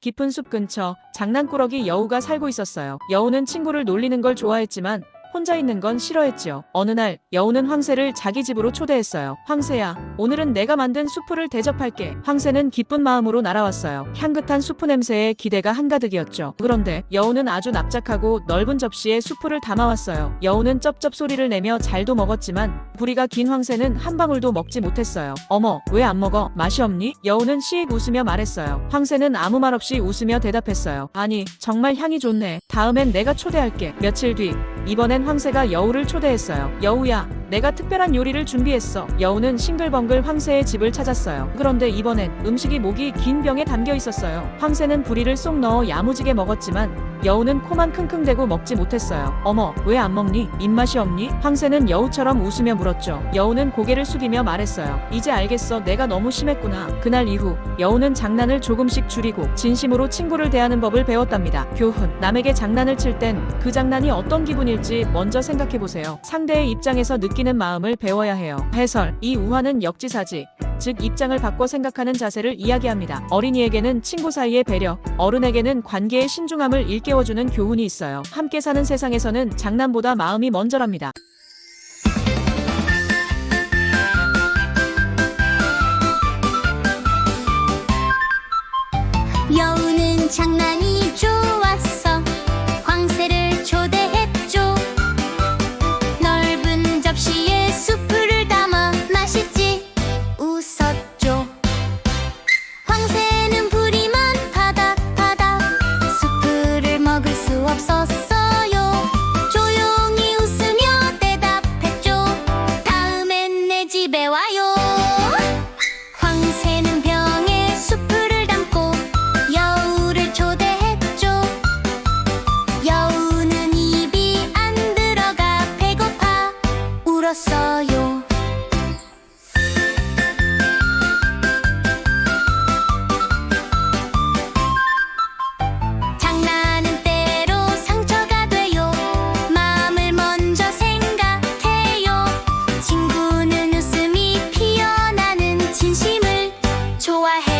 깊은 숲 근처 장난꾸러기 여우가 살고 있었어요. 여우는 친구를 놀리는 걸 좋아했지만 혼자 있는 건 싫어했지요. 어느 날 여우는 황새를 자기 집으로 초대했어요. 황새야, 오늘은 내가 만든 수프를 대접할게. 황새는 기쁜 마음으로 날아왔어요. 향긋한 수프 냄새에 기대가 한가득이었죠. 그런데 여우는 아주 납작하고 넓은 접시에 수프를 담아왔어요. 여우는 쩝쩝 소리를 내며 잘도 먹었지만 부리가 긴 황새는 한 방울도 먹지 못했어요. 어머, 왜 안 먹어? 맛이 없니? 여우는 시익 웃으며 말했어요. 황새는 아무 말 없이 웃으며 대답했어요. 아니, 정말 향이 좋네. 다음엔 내가 초대할게. 며칠 뒤, 이번엔 황새가 여우를 초대했어요. 여우야, 내가 특별한 요리를 준비했어. 여우는 싱글벙글 황새의 집을 찾았어요. 그런데 이번엔 음식이 목이 긴 병에 담겨 있었어요. 황새는 부리를 쏙 넣어 야무지게 먹었지만 여우는 코만 킁킁대고 먹지 못했어요. 어머, 왜 안 먹니? 입맛이 없니? 황새는 여우처럼 웃으며 물었죠. 여우는 고개를 숙이며 말했어요. 이제 알겠어. 내가 너무 심했구나. 그날 이후 여우는 장난을 조금씩 줄이고 진심으로 친구를 대하는 법을 배웠답니다. 교훈. 남에게 장난을 칠 땐 그 장난이 어떤 기분일지 먼저 생각해 보세요. 상대의 입장에서 느끼는 마음을 배워야 해요. 해설. 이 우화는 역지사지. 즉 입장을 바꿔 생각하는 자세를 이야기합니다. 어린이에게는 친구 사이의 배려, 어른에게는 관계의 신중함을 일깨워주는 교훈이 있어요. 함께 사는 세상에서는 장난보다 마음이 먼저랍니다. 여우는 장난이 울었어요. 장난은 때로 상처가 돼요. 마음을 먼저 생각해요. 친구는 웃음이 피어나는 진심을 좋아해.